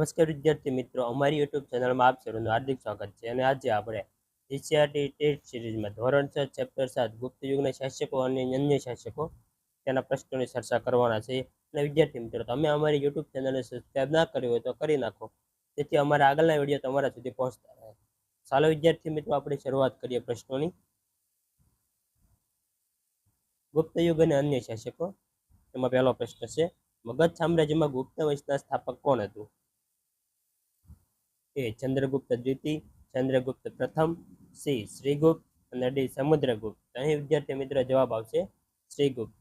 નમસ્કાર વિદ્યાર્થી મિત્રો, અમારી યુટ્યુબ ચેનલમાં આપ સૌનું હાર્દિક સ્વાગત છે અને આજે આપણે જીસીઆરટી ટેસ્ટ સિરીઝમાં ધોરણ છ, ચેપ્ટર સાત, ગુપ્ત યુગના શાસકો અને અન્ય શાસકો તેના પ્રશ્નોની ચર્ચા કરવાના છે. અને વિદ્યાર્થી મિત્રો, તમે અમારી યુટ્યુબ ચેનલને સબસ્ક્રાઈબ ના કરી હોય તો કરી નાખો, જેથી અમારા આગળના વીડિયો તમારા સુધી પહોંચતા રહે. ચાલો વિદ્યાર્થી મિત્રો, આપણે શરૂઆત કરીએ પ્રશ્નોની. ગુપ્ત યુગ અને અન્ય શાસકો, એમાં પહેલો પ્રશ્ન છે, મગધ સામ્રાજ્યમાં ગુપ્ત વંશના સ્થાપક કોણ હતું? એ ચંદ્રગુપ્ત દ્વિતીય, ચંદ્રગુપ્ત પ્રથમ, સી શ્રીગુપ્ત અને ડી સમુદ્રગુપ્ત. અહીં વિદ્યાર્થી મિત્રો જવાબ આવશે શ્રીગુપ્ત.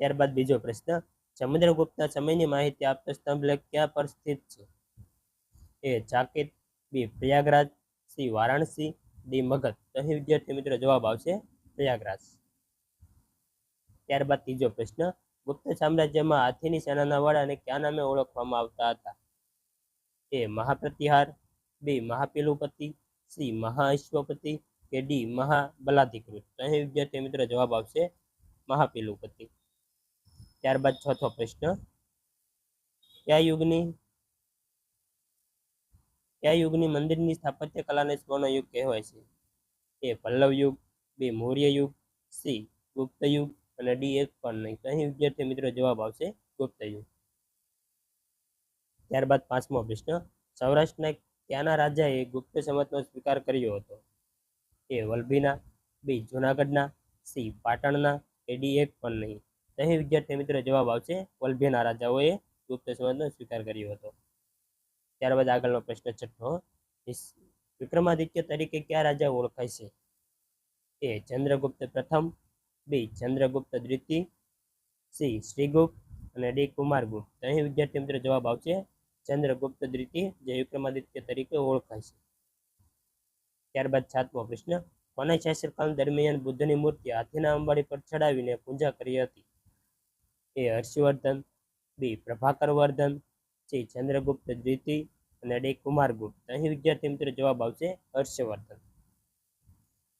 ત્યારબાદ બીજો પ્રશ્ન સમુદ્રગુપ્તના સમયની માહિતી આપતો સ્તંભ લેખ ક્યાં પર સ્થિત છે? A ચાકિત B Prayagraj, C Varanasi, D Magadh. અહીં વિદ્યાર્થી મિત્રો જવાબ આવશે પ્રયાગરાજ. ત્યારબાદ ત્રીજો પ્રશ્ન, ગુપ્ત સામ્રાજ્યમાં હાથીની સેનાના વડાને ક્યાં નામે ઓળખવામાં આવતા હતા? એ મહાપ્રતિહાર, બી મહાપિલુપતિ, સી મહાઈશ્વપતિ કે ડી મહાબલાધિકૃત. તો અહીં વિદ્યાર્થી મિત્રો જવાબ આવશે મહાપિલુપતિ. ત્યારબાદ ચોથો પ્રશ્ન. કયા યુગની કયા યુગની મંદિરની સ્થાપત્ય કલાને સ્વર્ણ યુગ કહેવાય છે? એ પલ્લવ યુગ, બી મૌર્ય યુગ, સી ગુપ્ત યુગ અને ડી એક પણ નહીં. તો અહીં વિદ્યાર્થી મિત્રો જવાબ આવશે ગુપ્ત યુગ. ત્યારબાદ પાંચમો પ્રશ્ન, સૌરાષ્ટ્રના ક્યાંના રાજાએ ગુપ્ત સંવતનો સ્વીકાર કર્યો હતો. એ વલભીના, બી જુનાગઢના, સી પાટણના, કે ડી એક પણ નહીં. અહીં વિદ્યાર્થી મિત્રો જવાબ આવશે, વલભીના રાજાઓએ ગુપ્ત સંવતનો સ્વીકાર કર્યો હતો. ત્યારબાદ આગળનો પ્રશ્ન છઠ્ઠો વિક્રમાદિત્ય તરીકે કયા રાજા ઓળખાય છે? એ ચંદ્રગુપ્ત પ્રથમ, બી ચંદ્રગુપ્ત દ્વિતીય, સી શ્રીગુપ્ત અને ડી કુમારગુપ્ત. અહીં વિદ્યાર્થી મિત્રો જવાબ આવશે ચંદ્રગુપ્ત દ્વિતીય જે વિક્રમાદિત્ય તરીકે ઓળખાય છે. ત્યારબાદ સાતમો પ્રશ્ન, કોના શાસનકાળ દરમિયાન બુદ્ધની મૂર્તિ હાથીના અંબાડી પર ચડાવીને પૂજા કરી હતી? A Harshvardhan, B Prabhakar Vardhan C Chandragupta દ્વિતીય અને ડી કુમારગુપ્ત. અહીં વિદ્યાર્થી મિત્રો જવાબ આવશે હર્ષવર્ધન.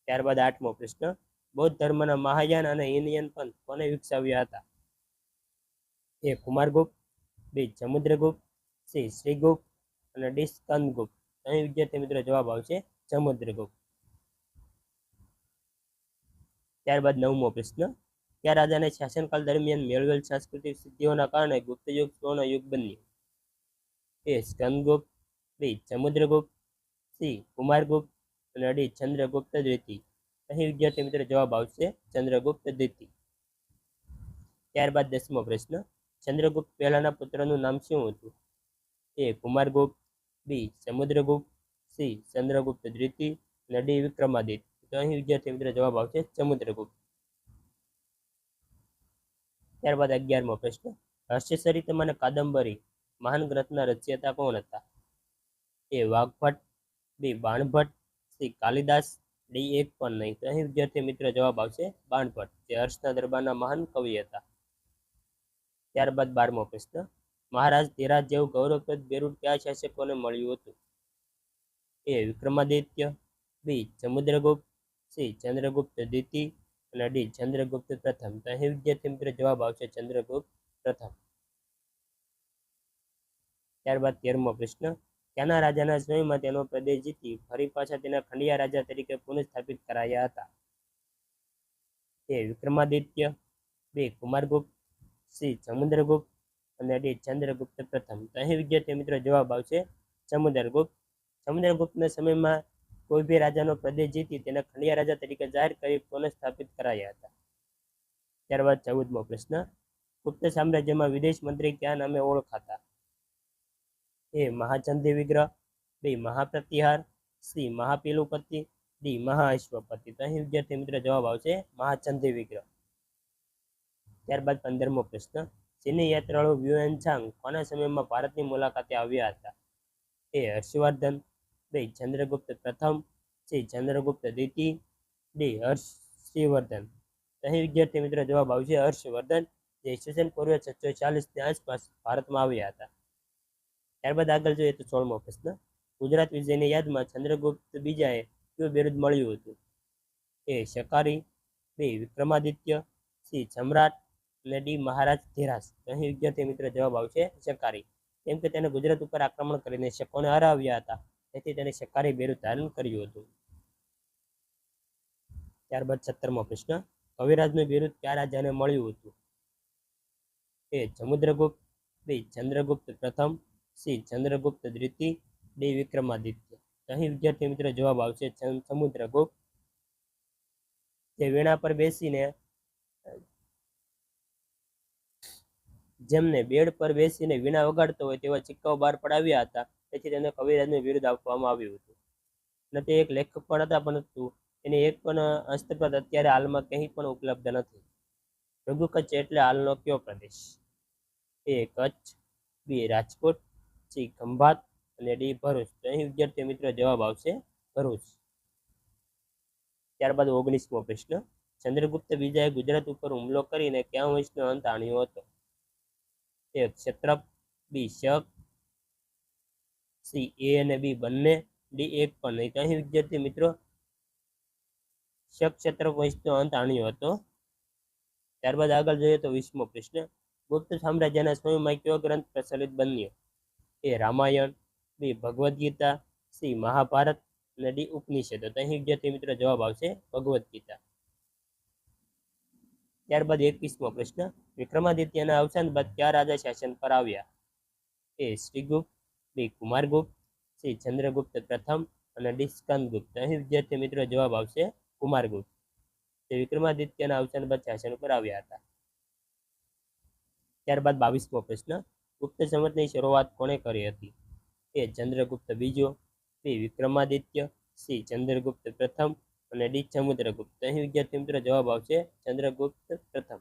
ત્યારબાદ આઠમો પ્રશ્ન, બૌદ્ધ ધર્મના મહાયાન અને હિનયાન પંથ કોને વિકસાવ્યા હતા? A Kumaragupta, B Samudragupta C Shrigupta અને ડી સ્કંદગુપ્ત અહીં વિદ્યાર્થી મિત્રો જવાબ આવશે સમુદ્રગુપ્ત ત્યારબાદ નવમો પ્રશ્ન. કયા રાજાને શાસનકાળ દરમિયાન મેળવેલ સાંસ્કૃતિક સિદ્ધિઓના કારણે ગુપ્ત યુગ સુવર્ણ યુગ બન્યું? A Skandagupta B Samudragupta C Kumaragupta અને ડી ચંદ્રગુપ્ત દ્વિતી અહીં વિદ્યાર્થી મિત્રો જવાબ આવશે ચંદ્રગુપ્ત દ્વિતી ત્યારબાદ દસમો પ્રશ્ન. ચંદ્રગુપ્ત પહેલાના પુત્રનું નામ શું હતું? A Kumaragupta, B Samudragupta, C Chandragupta દ્વિતીય અને ડી વિક્રમાદિત્ય. તો અહીં વિદ્યાર્થી મિત્રો જવાબ આવશે સમુદ્રગુપ્ત ત્યારબાદ અગિયારમો પ્રશ્ન. હર્ષચરિતમ અને કાદંબરી મહાન ગ્રંથના રચયતા કોણ હતા? A Vagbhatt, B Banabhatta, C Kalidas, D એક પણ નહીં. તો અહીં વિદ્યાર્થી મિત્ર જવાબ આવશે બાણભટ્ટ, જે હર્ષના દરબારના મહાન કવિ હતા. ત્યારબાદ બારમો પ્રશ્ન. મહારાજ ધીરાજ જેવું ગૌરવપ્રદ બેરૂટ કયા શાસકોને મળ્યું હતું? A Vikramaditya, B Samudragupta C Chandragupta દ્વિતીય અને ડી ચંદ્રગુપ્ત પ્રથમ. તો અહીં વિદ્યાર્થી મિત્ર જવાબ આવશે ચંદ્રગુપ્ત પ્રથમ. ત્યારબાદ તેરમો પ્રશ્ન. ત્યાંના રાજાના સમયમાં તેનો પ્રદેશ જીતી ફરી પાછા તેના ખંડિયા રાજા તરીકે પુનઃસ્થાપિત કરાયા હતા. તે વિક્રમાદિત્ય, બે કુમારગુપ્ત, સી સમુદ્રગુપ્ત અને ડી ચંદ્રગુપ્ત પ્રથમ. તો અહીં વિદ્યાર્થી મિત્રો જવાબ આવશે સમુદ્રગુપ્ત સમુદ્રગુપ્તના સમયમાં કોઈ બી રાજાનો પ્રદેશ જીતી તેને ખંડિયા રાજા તરીકે જાહેર કરી પુનઃસ્થાપિત કરાયા હતા? ત્યારબાદ ચૌદમો પ્રશ્ન. ગુપ્ત સામ્રાજ્યમાં વિદેશ મંત્રી કયા નામે ઓળખાતા? એ મહાચંદી વિગ્રહ, બી મહાપ્રતિહાર, સી મહાપિલુપતિ, ડી મહાઅશ્વપતિ. તો અહીં વિદ્યાર્થી મિત્રો જવાબ આવશે મહાચંદી વિગ્રહ. ત્યારબાદ પંદરમો પ્રશ્ન. ચીની યાત્રાળુ વ્યુએનછાંગ કોના સમયમાં ભારતની મુલાકાતે આવ્યા હતા? એ હર્ષવર્ધન, બે ચંદ્રગુપ્ત પ્રથમ, સી ચંદ્રગુપ્ત દ્વિતીય, ડી હર્ષવર્ધન. અહીં વિદ્યાર્થી મિત્રો જવાબ આવશે હર્ષવર્ધન, જે ઈસવીસન પૂર્વે છસો ચાલીસની આસપાસ ભારતમાં આવ્યા હતા. ત્યારબાદ આગળ જોઈએ તો સોળમો પ્રશ્ન. ગુજરાત વિજયની યાદમાં ચંદ્રગુપ્ત બીજાએ કયું બિરુદ મળ્યું હતું? એ શકારી, બે વિક્રમાદિત્ય, સી સમ્રાટ ડી મહારાજ ધીરાજ. અહીં વિદ્યાર્થી મિત્ર જવાબ આવશે શકારી. કેમ કે તેને ગુજરાત ઉપર આક્રમણ કરીને શકોને હરાવ્યા હતા. તેથી તેને શકારી બેરું ધારણ કર્યું હતું. ત્યારબાદ સત્તરમો પ્રશ્ન. કવિરાજનું બિરુદ કયા રાજાને મળ્યું હતું? એ સમુદ્રગુપ્ત બી ચંદ્રગુપ્ત પ્રથમ, સી ચંદ્રગુપ્ત દ્વિતીય, ડી વિક્રમાદિત્ય. અહીં વિદ્યાર્થી મિત્રો જવાબ આવશે સમુદ્રગુપ્ત જે વીણા પર બેસીને જેમને બેડ પર બેસીને વીણા વગાડતો હોય તેવા સિક્કાઓ બહાર પડાવ્યા હતા. તેથી તેને કવિરાજનું વિરુદ્ધ આપવામાં આવ્યું હતું. અને તે એક લેખક પણ હતા, પરંતુ એની એક પણ હસ્તપ્રત અત્યારે હાલમાં કંઈ પણ ઉપલબ્ધ નથી. રઘુ કચ્છ એટલે હાલનો કયો પ્રદેશ? A Kutch, B Rajkot, C Khambhat અને ડી ભરૂચ. તો અહીં વિદ્યાર્થી મિત્રો જવાબ આવશે ભરૂચ. ત્યારબાદ ઓગણીસમો પ્રશ્ન. ચંદ્રગુપ્ત બીજાએ ગુજરાત ઉપર હુમલો કરીને ક્યાં વંશનો અંત આણ્યો હતો? એ ક્ષેત્રક બી શક સી એ અને બી બંને ડી એક પણ નહીં. અહીં વિદ્યાર્થી મિત્રો શક ક્ષેત્રક વંશનો અંત આણ્યો હતો. ત્યારબાદ આગળ જોઈએ તો વીસમો પ્રશ્ન. ગુપ્ત સામ્રાજ્યના સમયમાં કયો ગ્રંથ પ્રચલિત બન્યો? A Ramayana B Bhagavad Gita C Mahabharata અને ડી ઉપનિષદ. તો અહીં વિદ્યાર્થી મિત્રો જવાબ આવશે ભગવદ્ ગીતા ત્યારબાદ એકવીસમો પ્રશ્ન, વિક્રમાદિત્યના અવસાન બાદ કયા રાજા શાસન પર આવ્યા? A Shrigupta, B Kumaragupta, C Chandragupta પ્રથમ અને ડી સ્કંદગુપ્ત. અહીં વિદ્યાર્થી મિત્રો જવાબ આવશે કુમારગુપ્ત તે વિક્રમાદિત્યના અવસાન બાદ શાસન પર આવ્યા હતા. ત્યારબાદ બાવીસમો પ્રશ્ન, ગુપ્ત સંવતની શરૂઆત કોણે કરી હતી? એ ચંદ્રગુપ્ત બીજો, બી વિક્રમાદિત્ય, સી ચંદ્રગુપ્ત પ્રથમ અને ડી સમુદ્રગુપ્ત અહીં વિદ્યાર્થી મિત્રો જવાબ આવશે ચંદ્રગુપ્ત પ્રથમ.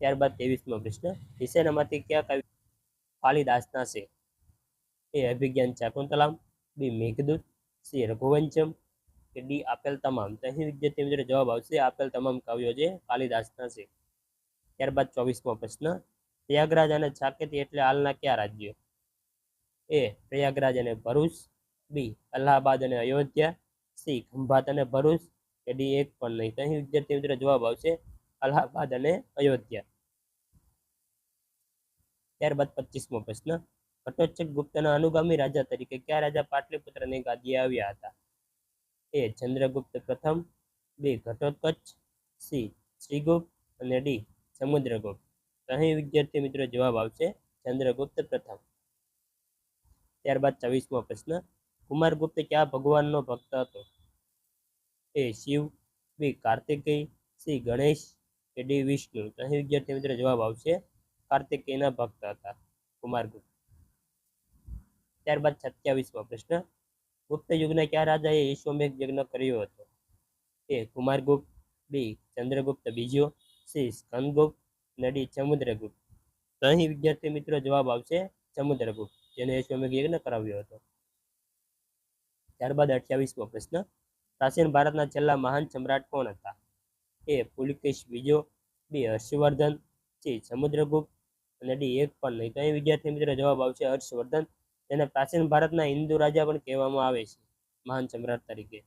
ત્યારબાદ ત્રેવીસમો પ્રશ્ન. નિશેનામાંથી કયા કવિ કાલિદાસના છે એ અભિજ્ઞાન શાકુંતલામ બી મેઘદૂત, સી રઘુવંશમ, કે ડી આપેલ તમામ. તો અહીં વિદ્યાર્થી મિત્રો જવાબ આવશે આપેલ તમામ કાવ્યો જે કાલિદાસના છે ત્યારબાદ ચોવીસમો પ્રશ્ન. પ્રયાગરાજ અને સાકેતી એટલે હાલના કયા રાજ્યો? એ પ્રયાગરાજ અને ભરૂચ બી, અલ્હાબાદ અને અયોધ્યા, સી, ખંભાત અને ભરૂચ, કે ડી, એક પણ નહીં. તો અહીં વિદ્યાર્થી મિત્રો જવાબ આવશે અલ્હાબાદ અને અયોધ્યા. ત્યારબાદ પચીસમો પ્રશ્ન. ઘટોત્કચ ગુપ્તના અનુગામી રાજા તરીકે કયા રાજા પાટલીપુત્રની ગાદીએ આવ્યા હતા? એ, ચંદ્રગુપ્ત પ્રથમ, બી, ઘટોત્કચ, સી, શ્રીગુપ્ત અને ડી, સમુદ્રગુપ્ત. અહીં વિદ્યાર્થી મિત્રો જવાબ આવશે ચંદ્રગુપ્ત પ્રથમ. ત્યારબાદ ચોવીસમો પ્રશ્ન. કુમારગુપ્ત કયા ભગવાનનો ભક્ત હતો? A Shiva, B Kartikeya, C Ganesh, કે ડી વિષ્ણુ? તો અહીં વિદ્યાર્થી મિત્રો જવાબ આવશે કાર્તિકેયના ભક્ત હતા કુમારગુપ્ત ત્યારબાદ સત્યાવીસમો પ્રશ્ન. ગુપ્ત યુગના કયા રાજાએ યશોમેઘ યજ્ઞ કર્યો હતો? એ કુમારગુપ્ત બી ચંદ્રગુપ્ત બીજો, સી સ્કંદગુપ્ત અને ડી સમુદ્રગુપ્ત અહીં વિદ્યાર્થી મિત્રો જવાબ આવશે સમુદ્રગુપ્ત જેને યશોમેઘ યજ્ઞ કરાવ્યો હતો. ત્યારબાદ અઠ્યાવીસમો પ્રશ્ન, પ્રાચીન ભારતના છેલ્લા મહાન સમ્રાટ કોણ હતા? એ પુલકેશ બીજો, બી હર્ષવર્ધન, સી સમુદ્રગુપ્ત, અને ડી એક પણ નહીં. તો અહીં વિદ્યાર્થી મિત્રો જવાબ આવશે હર્ષવર્ધન. તેને પ્રાચીન ભારતના હિન્દુ રાજા પણ કહેવામાં આવે છે, મહાન સમ્રાટ તરીકે.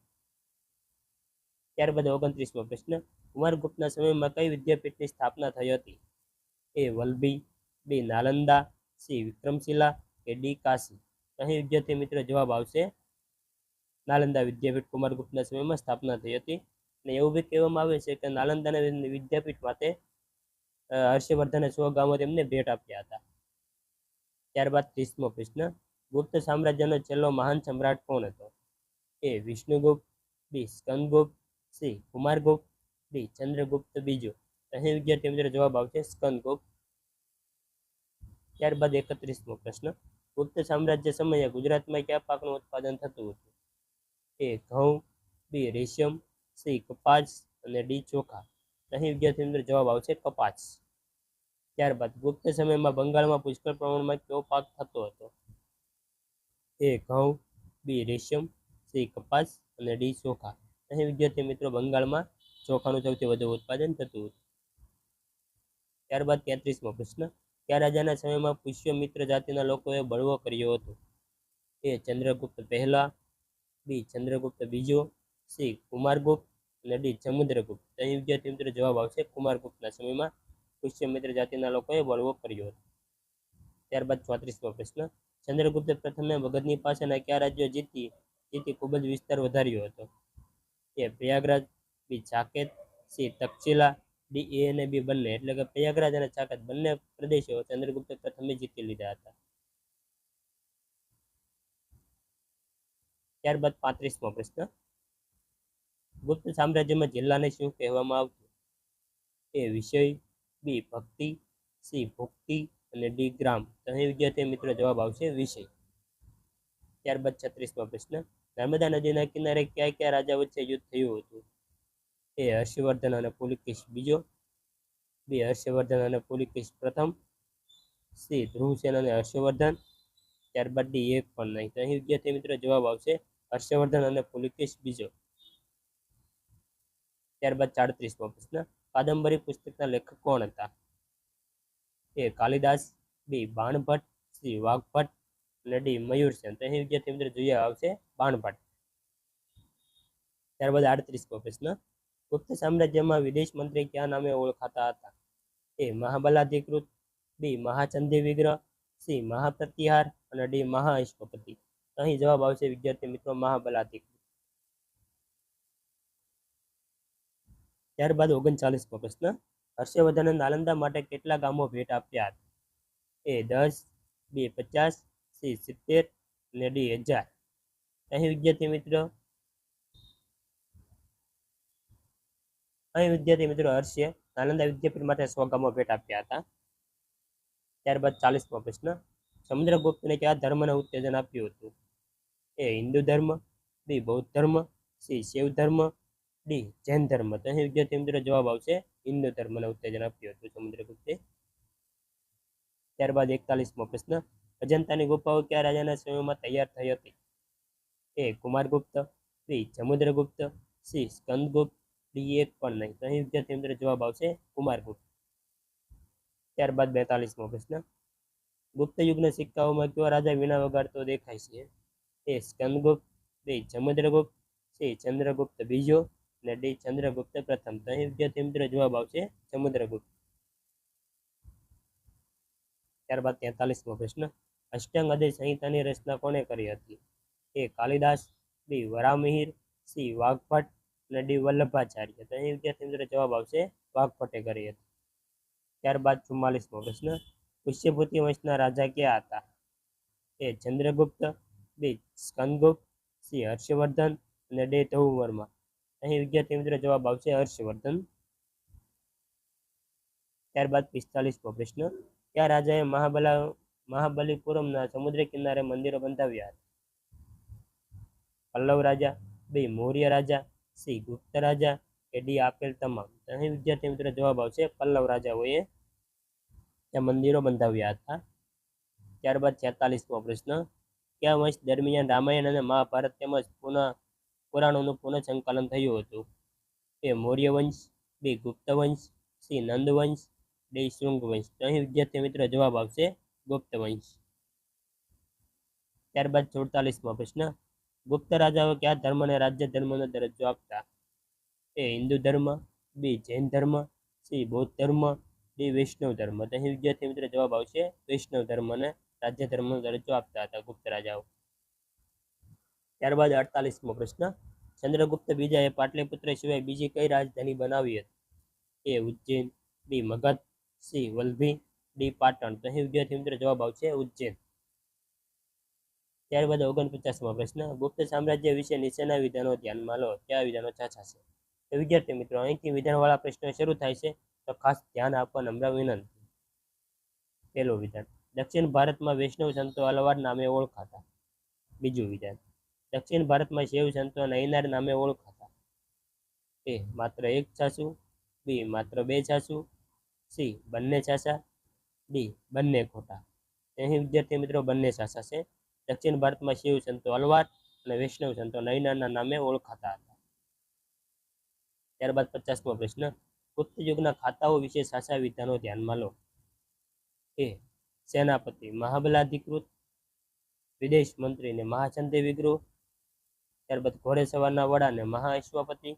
ત્યારબાદ ઓગણત્રીસમો પ્રશ્ન કુમારગુપ્તના સમયમાં કઈ વિદ્યાપીઠની સ્થાપના થઈ હતી? A Vallabhi B Nalanda, C Vikramashila, કે ડી કાશી? અહીં વિદ્યાર્થી મિત્રો જવાબ આવશે નાલંદા વિદ્યાપીઠ કુમારગુપ્તના સમયમાં સ્થાપના થઈ હતી. અને એવું બી કહેવામાં આવે છે કે નાલંદાના વિદ્યાપીઠ માટે હર્ષવર્ધને સો ગામો તેમને ભેટ આપ્યા હતા. ત્યારબાદ ત્રીસમો પ્રશ્ન, ગુપ્ત સામ્રાજ્યનો છેલ્લો મહાન સમ્રાટ કોણ હતો? A Vishnugupta, B Skandagupta, C Kumaragupta, D Chandragupta, બીજો અહીં વિદ્યાર્થી મિત્રો જવાબ આવશે સ્કંદગુપ્ત. ત્યારબાદ એકત્રીસમો પ્રશ્ન, ગુપ્ત સામ્રાજ્ય સમયે ગુજરાતમાં કયા પાકનું ઉત્પાદન થતું હતું? એ ઘઉં, બી રેશમ, સી કપાસ અને ડી ચોખા. અહીં વિદ્યાર્થી મિત્રો જવાબ આવશે કપાસ. ત્યારબાદ ગુપ્ત સમયમાં બંગાળમાં પુષ્કળ પ્રમાણમાં કયો પાક થતો હતો? એ ઘઉં, બી રેશમ, સી કપાસ અને ડી ચોખા. અહીં વિદ્યાર્થી મિત્રો બંગાળમાં ચોખાનું સૌથી વધુ ઉત્પાદન થતું હતું. ત્યારબાદ તેત્રીસમો પ્રશ્ન. કયા રાજાના સમયમાં પુષ્યમિત્ર જાતિના લોકોએ બળવો કર્યો હતો? એ ચંદ્રગુપ્ત પહેલા બી ચંદ્રગુપ્ત, બીજો સી કુમારગુપ્ત અને ડી સમુદ્રગુપ્ત અહીં વિદ્યાર્થી મિત્રો જવાબ આવશે કુમારગુપ્તના સમયમાં. પુષ્યમિત્ર જાતિના લોકોએ બળવો કર્યો હતો. ત્યારબાદ ચોત્રીસમો પ્રશ્ન. ચંદ્રગુપ્ત પ્રથમે મગધની પાસેના કયા રાજ્યો જીતી જીતી ખૂબ જ વિસ્તાર વધાર્યો હતો? એ પ્રયાગરાજ, બી ચાકેત સી તક્ષશિલા ડી એ અને બી બંને. એટલે કે પ્રયાગરાજ અને ચાકત બંને પ્રદેશો ચંદ્રગુપ્ત પ્રથમે જીતી લીધા હતા. ત્યારબાદ પાંત્રીસમો પ્રશ્ન. ગુપ્ત સામ્રાજ્યમાં જિલ્લાને શું કહેવામાં આવતું? એ વિષય, બી ભક્તિ, સી ભુક્તિ અને ડી ગ્રામ. અહીં વિદ્યાર્થી મિત્રો જવાબ આવશે વિષય. ત્યારબાદ છત્રીસમો પ્રશ્ન. નર્મદા નદીના કિનારે કયા કયા રાજા વચ્ચે યુદ્ધ થયું હતું? એ હર્ષવર્ધન અને પુલિકેશ બીજો. બી હર્ષવર્ધન અને પુલિકેશ પ્રથમ. સી ધ્રુવસેન અને હર્ષવર્ધન. ત્યારબાદ ડી એક પણ નહીં. તો અહીં વિદ્યાર્થી મિત્રો જવાબ આવશે હર્ષવર્ધન અને પુલકેશ બીજો. ત્યારબાદ ચાડત્રીસમો પ્રશ્ન, કાદંબરી પુસ્તકના લેખક કોણ હતા? A Kalidas, B Banabhatta, C Vagbhata અને ડી મયુરસેન તો અહીં વિદ્યાર્થી મિત્રો જોઈએ આવશે બાણભટ્ટ. ત્યારબાદ આડત્રીસમો પ્રશ્ન, ગુપ્ત સામ્રાજ્યમાં વિદેશ મંત્રી કયા નામે ઓળખાતા હતા? એ મહાબલાધિકૃત, બી મહાચંદી વિગ્રહ, સી મહાપ્રતિહાર અને ડી મહાઅશ્વપતિ અહીં જવાબ આવશે વિદ્યાર્થી મિત્રો મહાબલાધિકૃત ત્યારબાદ ઓગણચાલીસમો પ્રશ્ન. હર્ષવર્ધને નાલંદા માટે કેટલા ગામો ભેટ આપ્યા હતા? એ દસ, બી પચાસ, સી સિત્તેર અને ડી હજાર. અહીં વિદ્યાર્થી મિત્રો, અહીં વિદ્યાર્થી મિત્રો હર્ષે નાલંદા વિદ્યાપીઠ માટે સો ગામો ભેટ આપ્યા હતા. ત્યારબાદ ચાલીસમો પ્રશ્ન. સમુદ્રગુપ્તને કયા ધર્મને ઉત્તેજન આપ્યું હતું? એ હિન્દુ ધર્મ, બી બૌદ્ધ ધર્મ, સી શિવ ધર્મ, ડી જૈન ધર્મ. તો અહીં વિદ્યાર્થી મિત્રો જવાબ આવશે હિન્દુ ધર્મને ઉત્તેજન આપ્યું હતું સમુદ્રગુપ્તે. ત્યારબાદ એકતાલીસમો પ્રશ્ન, અજંતાની ગુફાઓ કયા રાજાના સમયમાં તૈયાર થઈ હતી? A Kumaragupta, B Samudragupta C Skandagupta, D એક પણ નહીં. તો અહીં વિદ્યાર્થી મિત્રો જવાબ આવશે કુમારગુપ્ત. ત્યારબાદ બેતાલીસમો પ્રશ્ન, ગુપ્ત યુગના સિક્કાઓમાં કયો રાજા વીણા વગાડતો દેખાય છે? A Skandagupta, B Samudragupta C Chandragupta બીજો અને ડી ચંદ્રગુપ્ત પ્રથમ. તો અહીં વિદ્યાર્થી મિત્રો જવાબ આવશે સમુદ્રગુપ્ત ત્યારબાદ તેતાલીસમો પ્રશ્ન. અષ્ટાંગ આદેશ સંહિતાની રચના કોણે કરી હતી? એ કાલિદાસ, બી વરામિહિર સી વાઘભટ્ટ અને ડી વલ્લભાચાર્ય. તો અહીં વિદ્યાર્થી મિત્રો જવાબ આવશે વાઘભટ્ટે કરી હતી. ત્યારબાદ ચુમ્માલીસમો પ્રશ્ન. પુષ્યભૂતિ વંશના રાજા ક્યાં હતા? A Chandragupta B Skandagupta C Harshavardhan અને ડે ધૌવર્મા અહીં વિદ્યાર્થી મિત્રો જવાબ આવશે હર્ષવર્ધન. ત્યારબાદ પિસ્તાલીસમો પ્રશ્ન. કયા રાજાએ મહાબલા, મહાબલીપુરમના સમુદ્ર કિનારે મંદિરો બંધાવ્યા હતા? પલ્લવ રાજા, બી મૌર્ય રાજા સી ગુપ્ત રાજા, કે ડી આપેલ તમામ? અહીં વિદ્યાર્થી મિત્રો જવાબ આવશે પલ્લવ રાજાઓએ ત્યાં મંદિરો બંધાવ્યા હતા. ત્યારબાદ છેતાલીસમો પ્રશ્ન. કયા વંશ દરમિયાન રામાયણ અને મહાભારત તેમજ પુનઃ, પુરાણોનું પુનઃ સંકલન થયું હતું. એ મૌર્ય વંશ બી ગુપ્ત વંશ સી નંદ વંશ ડી શૃંગ વંશ તો અહીં વિદ્યાર્થી મિત્રો જવાબ આવશે ગુપ્ત વંશ ત્યારબાદ સુડતાલીસમો પ્રશ્ન. ગુપ્ત રાજાઓ કયા ધર્મને રાજ્ય ધર્મનો દરજ્જો આપતા? એ હિન્દુ ધર્મ, બી જૈન ધર્મ, સી બૌદ્ધ ધર્મ, ડી વૈષ્ણવ ધર્મ. તો અહીં વિદ્યાર્થી મિત્રો જવાબ આવશે વૈષ્ણવ ધર્મને રાજ્ય ધર્મનો દરજ્જો આપતા હતા ગુપ્ત રાજાઓ. ત્યારબાદ અડતાલીસમો પ્રશ્ન, ચંદ્રગુપ્ત બીજાએ પાટલીપુત્ર સિવાય બીજી કઈ રાજધાની બનાવી હતી? A Ujjain, B Magadh, C Vallabhi D Patan. તો અહીં વિદ્યાર્થી મિત્રો જવાબ આવશે ઉજ્જૈન. ત્યારબાદ ઓગણપચાસમો પ્રશ્ન, ગુપ્ત સામ્રાજ્ય વિશે નીચેના વિધાનો ધ્યાનમાં લો. કયા વિધાનો ચાચા છે તો વિદ્યાર્થી મિત્રો, અહીંથી વિધાનવાળા પ્રશ્નો શરૂ થાય છે. તો ખાસ ધ્યાન આપવા નમ્ર વિનંતી. પેલો વિધાન. દક્ષિણ ભારતમાં વૈષ્ણવ સંતો અલવાર નામે ઓળખાતા. બીજું વિધાન, દક્ષિણ ભારતમાં શૈવ સંતો નૈનાર નામે ઓળખાતા. એ માત્ર એક છાસુ, બી માત્ર બે છાસુ, સી બંને છાસા, ડી બંને ખોટા. અહીં વિદ્યાર્થી મિત્રો, બંને છાસા છે. દક્ષિણ ભારતમાં શિવ સંતો અલવાર અને વૈષ્ણવ સંતો નૈનારના નામે ઓળખાતા હતા. ત્યારબાદ પચાસમો પ્રશ્ન, ગુપ્ત યુગના ખાતાઓ વિશે સાચા વિધાનો ધ્યાનમાં લો. એ સેનાપતિ, મહાબલાધિકૃત વિદેશ મંત્રીને મહાચંદી વિગ્રહ ત્યારબાદ ઘોડે સવારના વડાને મહાશ્વપતિ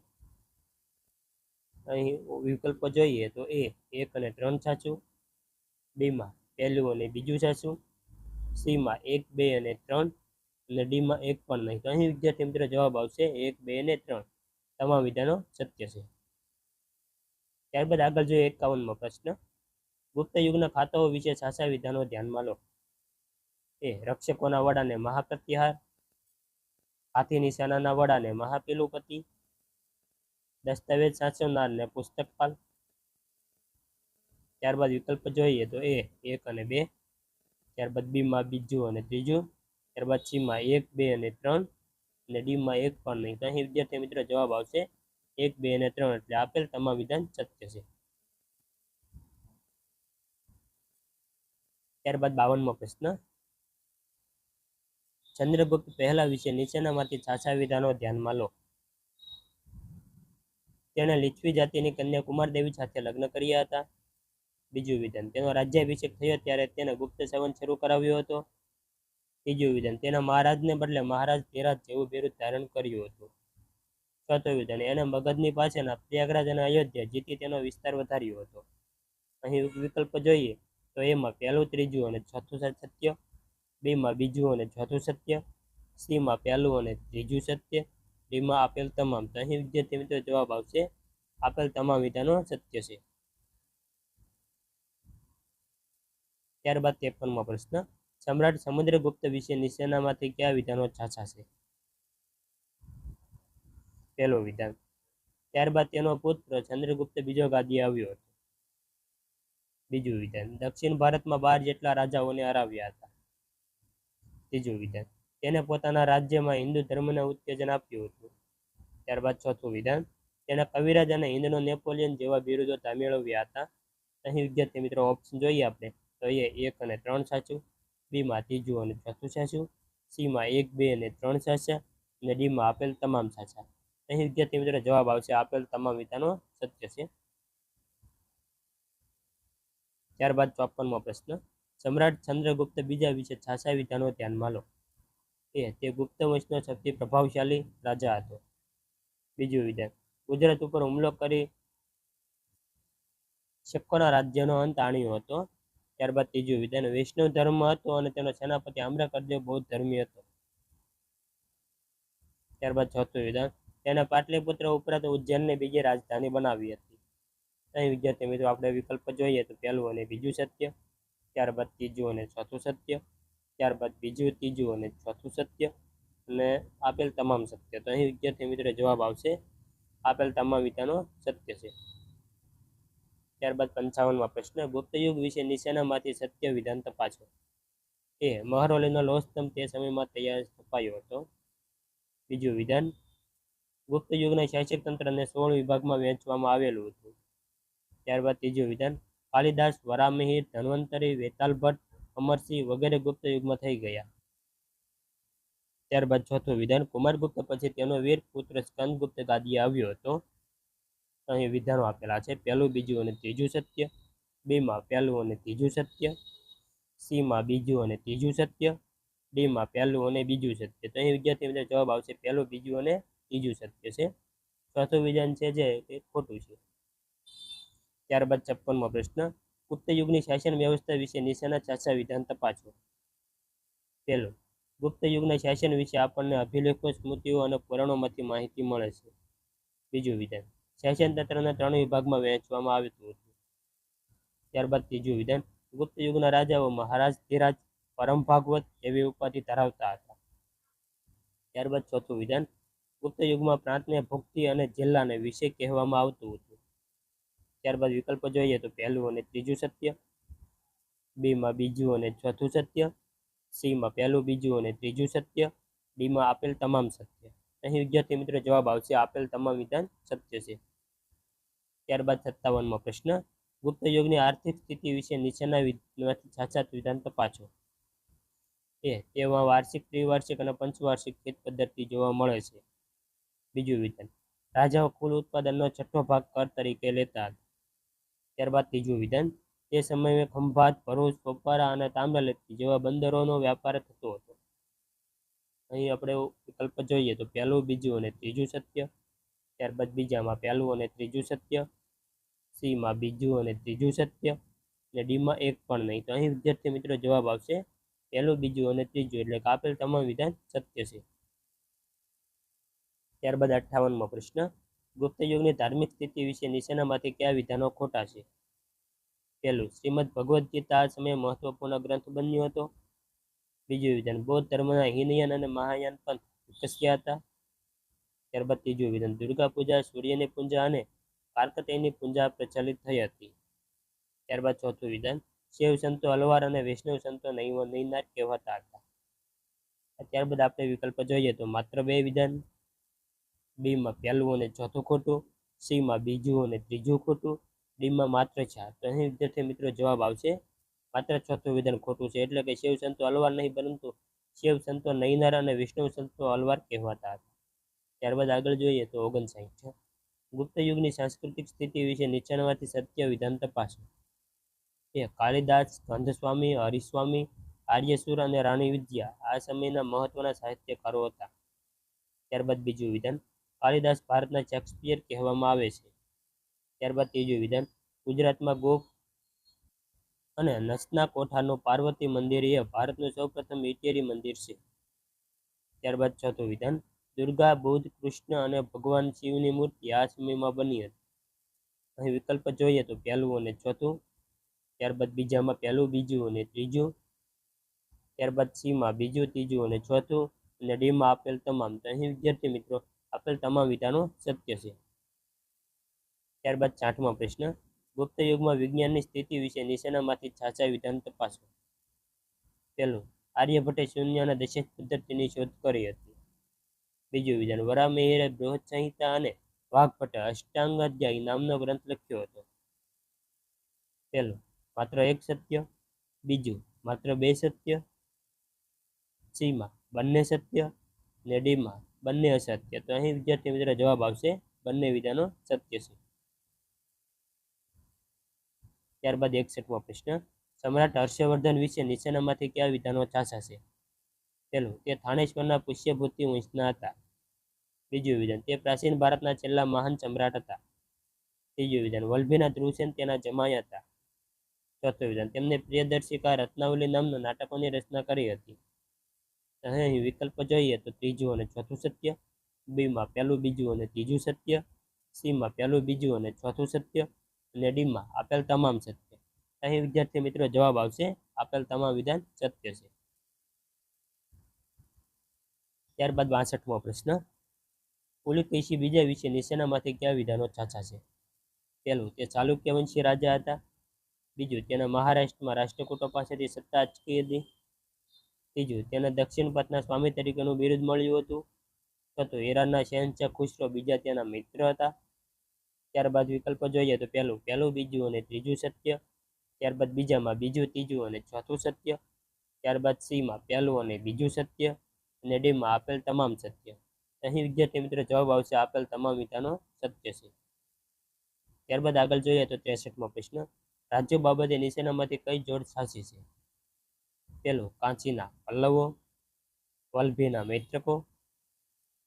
અહીં વિકલ્પો જોઈએ તો એ, એક અને ત્રણ સાચું, બીમાં પહેલું અને બીજું સાચું, સીમાં એક, બે અને ત્રણ, અને ડીમાં એક પણ નહીં. તો અહીં વિદ્યાર્થી મિત્રો જવાબ આવશે એક, બે અને ત્રણ. તમામ વિધાનો સત્ય છે. ત્યારબાદ આગળ જોઈએ એકાવનમાં પ્રશ્ન. ગુપ્ત યુગના ખાતાઓ વિશે સાચા વિધાનો ધ્યાનમાં લો. એ રક્ષકોના વડાને મહાપ્રત્યાહાર હાથી નિશાનાના વડાને મહાપિલુપતિ, દસ્તાવેજ સાચવનારને પુસ્તકપાલ. ત્યારબાદ વિકલ્પ જોઈએ તો એ, એક અને બે. ત્યારબાદ બીમાં બીજું અને ત્રીજું. ત્યારબાદ સીમાં એક, બે અને ત્રણ. અને ડીમાં એક પણ નહીં. તો અહીં વિદ્યાર્થી મિત્રો જવાબ આવશે એક, બે અને ત્રણ. એટલે આપેલ તમામ વિધાન સત્ય છે. ત્યારબાદ બાવનમો પ્રશ્ન. ચંદ્રગુપ્ત પહેલા વિશે નીચેનામાંથી સાચા વિધાનો ધ્યાનમાં લો તેણે લીછવી જાતિની કન્યા કુમાર દેવી સાથે લગ્ન કર્યા હતા. બીજું વિધાન, તેનો રાજ્યાભિષેક થયો ત્યારે તેને ગુપ્ત સેવન શરૂ કરાવ્યો હતો. ત્રીજું વિધાન, તેના મહારાજને બદલે મહારાજ ધીરાજ જેવું બેરું ધારણ કર્યું હતું. ચોથું વિધાન, એને મગધની પાસેના પ્રયાગરાજ અને અયોધ્યા જીતી તેનો વિસ્તાર વધાર્યો હતો. અહીં વિકલ્પ જોઈએ. તો એમાં પહેલું ત્રીજું અને ચોથું સત્ય, બીમાં બીજું અને ચોથું સત્ય, સીમાં પહેલું અને ત્રીજું સત્ય, ડીમાં આપેલ તમામ તો અહીં વિદ્યાર્થી મિત્રો જવાબ આવશે આપેલ તમામ વિધાનો સત્ય છે. ત્યારબાદ ત્રેપનમો પ્રશ્ન, સમ્રાટ સમુદ્રગુપ્ત વિશે નીચેનામાંથી કયા વિધાનો છાછા છે? પહેલો વિધાન, ત્યારબાદ તેનો પુત્ર ચંદ્રગુપ્ત બીજો ગાદી આવ્યો હતો. બીજું વિધાન. દક્ષિણ ભારતમાં બાર જેટલા રાજાઓને હરાવ્યા હતા. ત્રીજું વિધાન. તેને પોતાના રાજ્યમાં હિન્દુ ધર્મને ઉત્તેજન આપ્યું હતું. ત્યારબાદ ચોથું વિધાન. તેના કવિરાજ અને હિન્દનો નેપોલિયન જેવા બિરુદો મેળવ્યા હતા. અહીં વિદ્યાર્થી મિત્રો ઓપ્શન જોઈએ આપણે. તો એ એક અને ત્રણ સાચું, બીમાં ત્રીજું અને ચોથું સાચું, સીમાં એક, બે અને ત્રણ સાચા અને ડીમાં આપેલ તમામ સાચા. અહીં વિદ્યાર્થી મિત્રો જવાબ આવશે આપેલ તમામ વિધાનો સત્ય છે. ત્યારબાદ ચોપનમો પ્રશ્ન, સમ્રાટ ચંદ્રગુપ્ત બીજા વિશે છાસા વિધાનો ધ્યાનમાં લો. એ, તે ગુપ્ત વંશનો સૌથી પ્રભાવશાળી રાજા હતો. બીજું વિધાન ગુજરાત ઉપર હુમલો કરી શકોના રાજ્યનો અંત આણ્યો હતો. ત્યારબાદ ત્રીજું વિધાન વૈષ્ણવ ધર્મ હતો અને તેનો સેનાપતિ આમ્રકર્દેવ બૌદ્ધ ધર્મી હતો. ત્યારબાદ ચોથું વિધાન તેના પાટલીપુત્ર ઉપરાંત ઉજ્જૈનને બીજી રાજધાની બનાવી હતી. અહીં વિદ્યાર્થી મિત્રો આપણે વિકલ્પ જોઈએ તો પહેલું અને બીજું સત્ય, ત્યારબાદ ત્રીજું અને ચોથું સત્ય, ત્યારબાદ બીજું, ત્રીજું અને ચોથું સત્ય અને આપેલ તમામ સત્ય. તો અહીં વિદ્યાર્થી મિત્રો જવાબ આવશે, આપેલ તમામ વિધાનો સત્ય છે. ત્યારબાદ પંચાવનમાં પ્રશ્ન ગુપ્ત યુગ વિશે નિશાનામાંથી સત્ય વિધાન તપાસો. એ મહારોલીનો લોહસ્તંભ તે સમયમાં તૈયાર સ્થપાયો હતો. બીજું વિધાન ગુપ્ત યુગના શાસક તંત્રને સોળ વિભાગમાં વહેંચવામાં આવેલું હતું. ત્યારબાદ ત્રીજું વિધાન, કાલિદાસ વરામિહિર ધન્વંતરી વેતાલ ભટ્ટ અમરસિંહ વગેરે ગુપ્ત યુગમાં થઈ ગયા. ત્યારબાદ ચોથું વિધાન, કુમારગુપ્ત પછી તેનો વીર પુત્ર સ્કંદગુપ્ત ગાદીએ આવ્યો હતો. અહીં વિધાનો આપેલા છે, પહેલું બીજું અને ત્રીજું સત્ય, બીમાં પહેલું અને ત્રીજું સત્ય, સીમાં બીજું અને ત્રીજું સત્ય, ડીમાં પહેલું અને બીજું સત્ય. તો અહીં વિદ્યાર્થી મિત્રો જવાબ આવશે, પહેલું બીજું અને ત્રીજું સત્ય છે. ચોથું વિધાન છે જે ખોટું છે. ત્યારબાદ છપ્પનમો પ્રશ્ન, ગુપ્ત યુગની શાસન વ્યવસ્થા વિશે નીચેના ચાચા વિધાન તપાસો પહેલું, ગુપ્ત યુગના શાસન વિશે આપણને અભિલેખો, સ્મૃતિઓ અને પુરાણોમાંથી માહિતી મળે છે. બીજું વિધાન, શાસન તંત્રના ત્રણ વિભાગમાં વહેંચવામાં આવ્યું હતું. ત્યારબાદ ત્રીજું વિધાન, ગુપ્ત યુગના રાજાઓ મહારાજ, ધીરાજ, પરમ ભાગવત એવી ઉપાધિ ધરાવતા હતા. ત્યારબાદ ચોથું વિધાન, ગુપ્ત યુગમાં પ્રાંતને ભુક્તિ અને જિલ્લાને વિશે કહેવામાં આવતું હતું. ત્યારબાદ વિકલ્પો જોઈએ તો પહેલું અને ત્રીજું સત્ય, બીમાં બીજું અને ચોથું સત્ય, સીમાં પહેલું, બીજું અને ત્રીજું સત્ય, ડીમાં આપેલ તમામ સત્ય. અહીં વિદ્યાર્થી મિત્રો જવાબ આવશે આપેલ તમામ વિધાન સત્ય છે. ત્યારબાદ સત્તાવનમો પ્રશ્ન, ગુપ્ત યુગની આર્થિક સ્થિતિ વિશે નીચેના વિધાનમાંથી વિધાન તપાસો એ, તેમાં વાર્ષિક, ત્રિવાર્ષિક અને પંચવાર્ષિક ખેત પદ્ધતિ જોવા મળે છે. બીજું વિધાન, રાજાઓ કુલ ઉત્પાદનનો છઠ્ઠો ભાગ કર તરીકે લેતા હતા. ત્યારબાદ ત્રીજું વિધાન. તે સમયે ખંભાત, ભરૂચ સોપારા અને તામ્રલિપ્તિ જેવા બંદરોનો વ્યાપાર થતો હતો. અહીં આપણે વિકલ્પ જોઈએ તો પહેલું બીજું અને ત્રીજું સત્ય, ત્યારબાદ બીજામાં પહેલું અને ત્રીજું સત્ય, સીમાં બીજું અને ત્રીજું સત્ય અને ડીમાં એક પણ નહીં. તો અહીં વિદ્યાર્થી મિત્રો જવાબ આવશે પહેલું, બીજું અને ત્રીજું એટલે કે આપેલ તમામ વિધાન સત્ય છે. ત્યારબાદ અઠ્ઠાવનમાં પ્રશ્ન ગુપ્ત યુગની ધાર્મિક સ્થિતિ વિશે નીચેનામાંથી કયા વિધાનો ખોટા છે? પહેલું, શ્રીમદ ભગવદ્ ગીતા આ સમયે મહત્વપૂર્ણ ગ્રંથ બન્યો હતો. બીજું વિધાન, બૌદ્ધ ધર્મના હિનયાન અને મહાયાન પંથ વિકસ્યા હતા. ત્યારબાદ ત્રીજું વિધાન, દુર્ગા પૂજા, સૂર્યની પૂજા અને કાર્કતેયની પૂજા પ્રચલિત થઈ હતી. ત્યારબાદ ચોથું વિધાન, શિવ સંતો હલવાર અને વૈષ્ણવ સંતો નૈનાર કહેવાતા હતા. ત્યારબાદ આપણે વિકલ્પ જોઈએ તો માત્ર બે વિધાન બીમાં પહેલું અને ચોથું ખોટું, સીમાં બીજું અને ત્રીજું ખોટું, ડીમાં માત્ર ચાર. તો અહીં વિદ્યાર્થી મિત્રો જવાબ આવશે, માત્ર ચોથું વિધાન ખોટું છે. એટલે કે શિવ સંતો અલવાર નહીં, પરંતુ શિવ સંતો નૈનાર અને વિષ્ણુ સંતો અલવાર કહેવાતા હતા. ત્યારબાદ આગળ જોઈએ તો ઓગણસાઠ ગુપ્ત યુગની સાંસ્કૃતિક સ્થિતિ વિશે નીચેનામાંથી સત્ય વિધાન તપાસો. એ કાલિદાસ, ગંધસ્વામી, હરિસ્વામી, આર્યસુર અને રાણી વિદ્યા આ સમયના મહત્વના સાહિત્યકારો હતા. ત્યારબાદ બીજું વિધાન કાલિદાસ ભારતના શેક્સપિયર કહેવામાં આવે છે. ત્યારબાદ ત્રીજું વિધાન, ગુજરાતમાં ગોપ અને નસના કોઠાનું પાર્વતી મંદિર એ ભારતનું સૌપ્રથમ ઇટેરી મંદિર છે. ત્યારબાદ ચોથું વિધાન, દુર્ગા, બુદ્ધ, કૃષ્ણ અને ભગવાન શિવની મૂર્તિ આ સમયમાં બની હતી. અહીં વિકલ્પ જોઈએ તો પહેલું અને ચોથું, ત્યારબાદ બીજામાં પહેલું, બીજું અને ત્રીજું, ત્યારબાદ સીમાં બીજું, ત્રીજું અને ચોથું અને ડીમાં આપેલ તમામ. તો અહીં વિદ્યાર્થી મિત્રો આપેલ તમામ વિધાનો સત્ય છે. ત્યારબાદ છાઠમો પ્રશ્ન, ગુપ્ત યુગમાં વિજ્ઞાનની સ્થિતિ વિશે નીચેનામાંથી સાચા વિધાન તપાસો. પહેલું, આર્યભટ્ટે શૂન્ય અને દશક પદ્ધતિની શોધ કરી હતી. બીજું વિધાન વરામેહરે બૃહદ સંહિતા અને વાઘભટ્ટે અષ્ટાંગ અધ્યાય નામનો ગ્રંથ લખ્યો હતો. પહેલું, માત્ર એક સત્ય. બીજું, માત્ર બે સત્ય. સીમાં, બંને સત્ય. ને ડીમાં બંને અસત્ય. તો અહીં વિદ્યાર્થી મિત્રો જવાબ આવશે બંને વિધાનો સત્ય છે. ત્યારબાદ એકસઠમો પ્રશ્ન. સમ્રાટ હર્ષવર્ધન વિશે નીચેનામાંથી કયા વિધાનો ચાસા છે? પહેલું, તે થાણેશ્વરના પુષ્યભૂતિ વંશના હતા. બીજું વિધાન, તે પ્રાચીન ભારતના છેલ્લા મહાન સમ્રાટ હતા. ત્રીજું વિધાન વલ્લભીના ધ્રુવસેન તેના જમાયા હતા. ચોથું વિધાન તેમને પ્રિયદર્શિકા રત્નાવલી નામના નાટકોની રચના કરી હતી. અહીં વિકલ્પ જોઈએ તો ત્રીજું અને ચોથું સત્ય, બીમાં પહેલું, બીજું અને ત્રીજું સત્ય, સીમાં પહેલું, બીજું અને ચોથું સત્ય અને ડીમાં આપેલ તમામ સત્ય. અહીં વિદ્યાર્થી મિત્રો જવાબ આવશે, આપેલ તમામ વિધાન સત્ય છે. ત્યારબાદ બાસઠમો પ્રશ્ન. પુલિકેશી બીજા વિશે નીચેનામાંથી કયા વિધાનો છાછા છે? પહેલું તે ચાલુક્ય વંશી રાજા હતા. બીજું તેના મહારાષ્ટ્રમાં રાષ્ટ્રકૂટો પાસેથી સત્તા અચકી હતી. ત્રીજું, તેને દક્ષિણ પથના સ્વામી તરીકેનું બિરુદ મળ્યું હતું. ચોથું ઈરાનના શહેનશાહ ખુશરો બીજા તેના મિત્ર હતા. ત્યારબાદ વિકલ્પો જોઈએ તો પહેલું પહેલું બીજું અને ત્રીજું સત્ય. ત્યારબાદ બીજામાં બીજું, ત્રીજું અને ચોથું સત્ય. ત્યારબાદ સીમાં પહેલું અને બીજું સત્ય. અને ડીમાં આપેલ તમામ સત્ય. અહીં વિદ્યાર્થી મિત્રો જવાબ આવશે આપેલ તમામ વિધાનો સત્ય છે. ત્યારબાદ આગળ જોઈએ તો ત્રેસઠમો પ્રશ્ન, રાજ્યો બાબતે નીચેનામાંથી કઈ જોડ સાચી છે? પહેલું કાંચીના પલ્લવો વલ્લભીના મૈત્રકો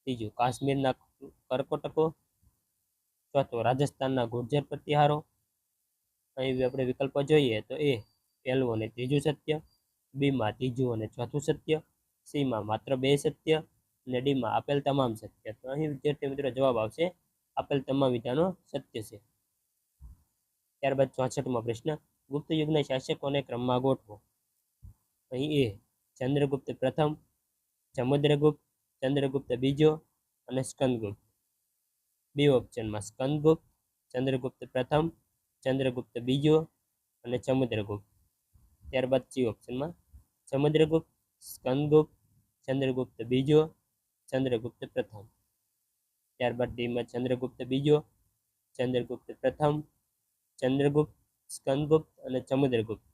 ત્રીજું કાશ્મીરના કરકોટકો, ચોથું રાજસ્થાનના ગુર્જર પ્રતિહારો અહીં આપણે વિકલ્પો જોઈએ તો એ પહેલું અને ત્રીજું સત્ય, બીમાં ત્રીજું અને ચોથું સત્ય, સીમાં માત્ર બે સત્ય અને ડીમાં આપેલ તમામ સત્ય. તો અહીં વિદ્યાર્થી મિત્રો જવાબ આવશે, આપેલ તમામ વિધાનો સત્ય છે. ત્યારબાદ ચોસઠમો પ્રશ્ન, ગુપ્ત યુગના શાસકોને ક્રમમાં ગોઠવો. અહીં એ ચંદ્રગુપ્ત પ્રથમ સમુદ્રગુપ્ત ચંદ્રગુપ્ત બીજો અને સ્કંદગુપ્ત. બી ઓપ્શનમાં સ્કંદગુપ્ત, ચંદ્રગુપ્ત પ્રથમ, ચંદ્રગુપ્ત બીજો અને સમુદ્રગુપ્ત ત્યારબાદ સી ઓપ્શનમાં સમુદ્રગુપ્ત સ્કંદગુપ્ત, ચંદ્રગુપ્ત બીજો, ચંદ્રગુપ્ત પ્રથમ. ત્યારબાદ ડીમાં ચંદ્રગુપ્ત બીજો, ચંદ્રગુપ્ત પ્રથમ, ચંદ્રગુપ્ત, સ્કંદગુપ્ત અને સમુદ્રગુપ્ત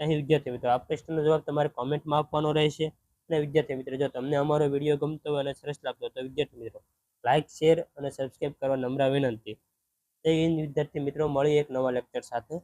અહીં વિદ્યાર્થી મિત્રો આ પ્રશ્નનો જવાબ તમારે કોમેન્ટમાં આપવાનો રહેશે. અને વિદ્યાર્થી મિત્રો, જો તમને અમારો વીડિયો ગમતો હોય અને સરસ લાગતો તો વિદ્યાર્થી મિત્રો લાઇક શેર અને સબસ્ક્રાઈબ કરવા નમ્ર વિનંતી. તે વિદ્યાર્થી મિત્રો મળી એક નવા લેક્ચર સાથે.